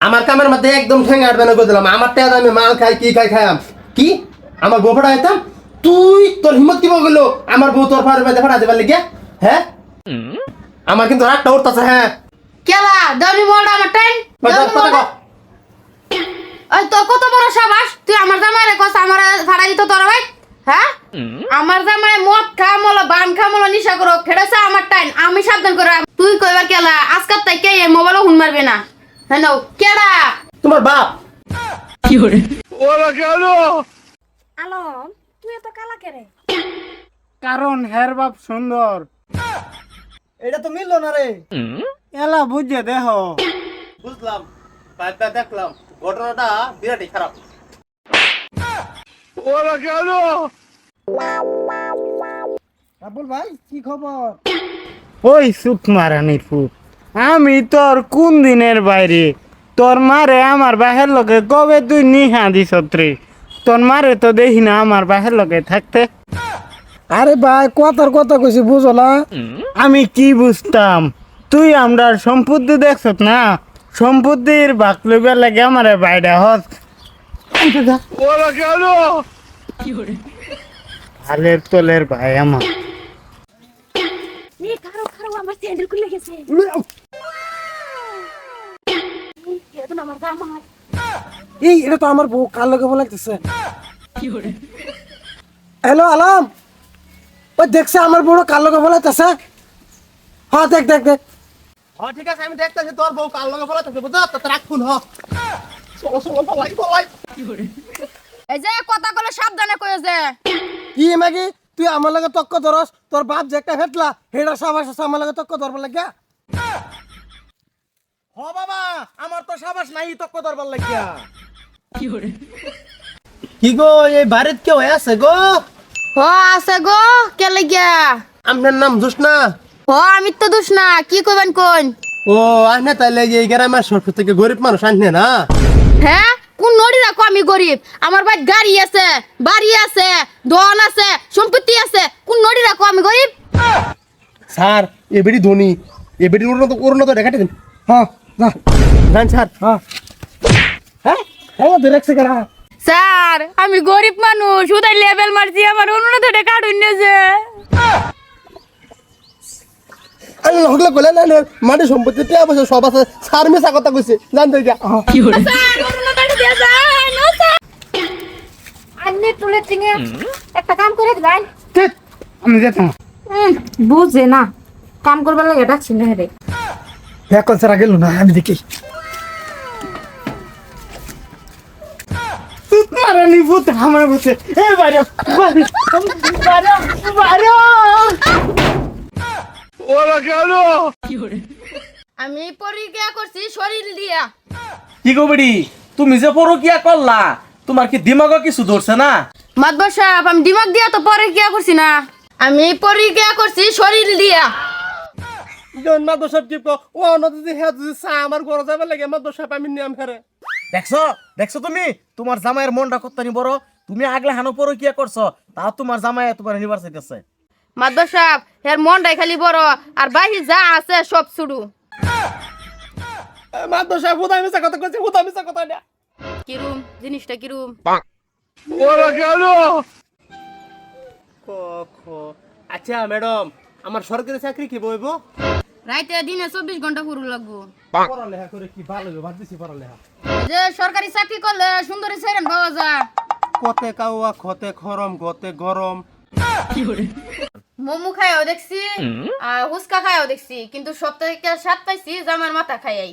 আমার কামের মধ্যে একদম ঠেঙ্গা আটবে না দিলাম আমার টাকা আমি মাল খাই কি খাই খাইম কি? আমার বউ ফাটা হইতাম তুই তোর হিম্মত কি বলল আমার বউ তোর ফাড়ে বেঁধে ফাটা দেবার লেগে হ্যাঁ? আমার কিন্তু রাগটা উঠতেছে হ্যাঁ। কেলা দামি মোড়া আমার টাইম ওই তোর কত বড় সাবাস? তুই আমার জামাইরে কস আমার ভাড়া দিত তোর ভাই। হ্যাঁ? আমার জামাই মদ খা মলো বান খা মলো নিশা করো খেড়েছে আমার টাইম আমি সাবধান করে তুই কইবার কেলা আজকাল তাই কে মোবাইলও হুন মারবে না। হ্যাঁ নাও কেডা তোমার বাপ। আলো তুই এত কালা কেরে কারণ হের বাপ সুন্দর। এটা তো মিললো না রে। এলা বুঝে দেহ। বুঝলাম পাইপটা দেখলাম ঘটনাটা বিরাটই খারাপ। রাবুল ভাই কি খবর? ওই সুত মারানির ফুট আমি তোর কোন দিনের বাইরে? তোর মারে আমার বাহের লোকে কবে তুই নিহা দিস রে তোর মারে তো দেখি না আমার বাহের লোকে থাকতে। আরে ভাই কথার কথা কইছি বুঝলা আমি কি বুঝতাম? তুই আমরা সম্পত্তি দেখছ না? সম্পত্তির বাক লইবার লাগে আমার বাইরে হস। হালের তোলের ভাই আমার। এই খারো খারো আমার স্যান্ডেল খুলে গেছে। আমার জামাই। এই এটা তো আমার বউ কার লগে বলাইতেছে হ্যালো আলাম? ওই দেখছে আমার বউ কার লগে বলাইতেছে হ্যাঁ দেখ দেখ দেখ। হ্যাঁ ঠিক আছে আমি দেখতেছি তোর বউ কাল লগে বলে থাকে বুঝছ? তো রাখুন হ। চলো চলো পলাই পলাই। এই যে কথা কলে সাবধানে কয়ে যে। কি মাগি তুই আমার লগে তক্ক ধরস? তোর বাপ যে একটা ফেটলা হেডা সাবাস আছে আমার লগে তক্ক ধরবার লাগিয়া? হ বাবা আমার তো সাবাস নাই তক্ক লাগিয়া। কি গো এই বাড়িত কেউ আছে গো? হ আছে গো কে লাগিয়া? আপনার নাম জোসনা? হ আমি তো দোষ না কি কইবেন কোন? ও আনে তাইলে এই গ্রামের সরকার থেকে গরিব মানুষ আনে না? হ্যাঁ কোন নড়ি রাখো আমি গরিব? আমার ভাই গাড়ি আছে বাড়ি আছে দোকান আছে সম্পত্তি আছে কোন নড়ি রাখো আমি গরিব? স্যার এবারই ধনী এবারই উন্নত উন্নত দিন। হ্যাঁ। যা জান স্যার। হ্যাঁ। হ্যাঁ? হ্যাঁ দেখছে স্যার আমি গরিব মানুষ উদয় লেভেল মারছি আমার কাটুন যে। আমি হগলে কইলে না না, মাটি সম্পত্তি টিয়া পয়সা সব আছে। স্যার মিশা কথা কইছে জানতে যা স্যার উন্নত দিয়ে যান ও স্যার। আন্নে টুলে টিঙে একটা কাম করে দিবেন। ধ্যাৎ, আমি যেতাম। বুঝে না। কাম করবার লাগে ডাকছি না রে। এখন সারা গেল না আমি দেখি মারানি ভূত আমার ভূতে এ বাইরে বাইরে বাইরে বাইরে আমি পরীক্ষা করছি শরীর দিয়া কি গো বেড়ি? তুমি যে পরকিয়া করলা তোমার কি দিমাগ কিছু ধরছে না? সাহেব আমি দিমাগ দিয়া তো পরীক্ষা করছি না। আমি পরীক্ষা করছি শরীর দিয়া। জন মা দোষব কি কো ও নদী হ্যাঁ যদি চা আমার ঘরে যাবে লাগে মা আমি নিয়ম ফেরে। দেখছ? দেখছ তুমি? তোমার জামাইয়ের মনটা কতনি বড়। তুমি আগলে হানো পরকিয়া করছ তাও তোমার জামাই তোমার এর মনটাই খালি বড় আর বাহি যা আছে সব ছুড়ু। কথা কইছে কথা না। কিরুম জিনিসটা কিরুম? খ। আচ্ছা ম্যাডাম আমার সরকারি চাকরি কি বইব? রাইতে দিনে চব্বিশ ঘণ্টা পুরো লাগবো। পড়ালেখা করে কি ভালো হবে ভাবতেছি পড়ালেখা। যে সরকারি চাকরি করলে সুন্দরী সেরেন পাওয়া যায়। কতে কাউয়া খতে খরম গতে গরম। মোমো খাইও দেখছি আর হুচকা খাইও দেখছি কিন্তু সপ্তাহে সাত পাইছি জামার মাথা খাইয়াই।